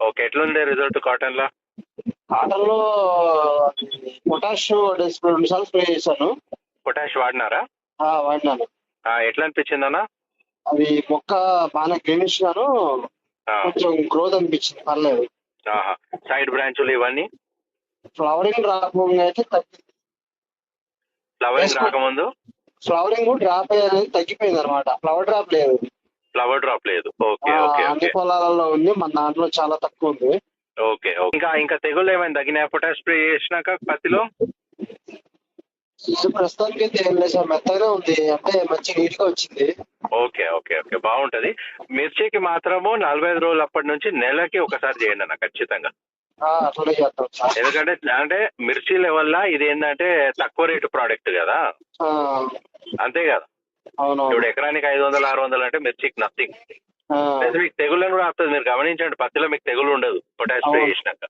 Okay ఎట్లుంది result కాటన్లో కాటన్లో పొటాష్ రెండు సార్లు స్ప్రే చేశాను. పొటాష్ వాడినారా? ఆ, వాడినాను. ఆ, ఎట్లా అనిపించింది అన్న? అవి మొక్క బాగా గ్రీనిష్ గాను ఆ, కొంచెం గ్రోత్ అనిపించింది పర్లేదు. ఆహా. సైడ్ బ్రాంచులు ఇవన్నీ? ఫ్లవరింగ్ రాకుండా అయితే తగ్గి ఫ్లవరింగ్. రాకముందు? ఫ్లవరింగ్ డ్రాప్ అనేది తగ్గిపోయింది అనమాట ఫ్లవర్ డ్రాప్ లేదు. ఫ్లవర్ డ్రాప్ లేదు. ఓకే ఓకే అన్ని పొలాలలో ఉంది. మన దాంట్లో చాలా తక్కువ ఉంది. Okay okay. ఇంకా ఇంకా తెగులు ఏమైనా తగ్గినాయా? పొటాష్ స్ప్రే చేసినాక పత్తిలో? ప్రస్తుతానికి అయితే ఏం లేదు సార్. మెత్తగానే ఉంది. అంటే మంచి నీట్గా వచ్చింది. ఓకే ఓకే ఓకే బాగుంటది. మిర్చికి మాత్రము నలభై ఐదు రోజులు అప్పటి నుంచి నెలకి ఒకసారి చేయండి అన్న ఖచ్చితంగా. ఆ, అట్లనే చేస్తాం సార్. ఎందుకంటే అంటే మిర్చి లెవెల్ ఇది ఏంటంటే తక్కువ రేటు ప్రోడక్ట్ కదా. ఆ, అంతే కదా. ఇప్పుడు ఎకరానికి ఐదు వందలు ఆరు వందలు అంటే మిర్చికి నథింగ్. మీకు తెగుళ్ళని కూడా వస్తుంది మీరు గమనించండి పత్తిలో మీకు తెగులు ఉండదు పొటాష్ స్ప్రే. చేసినాక.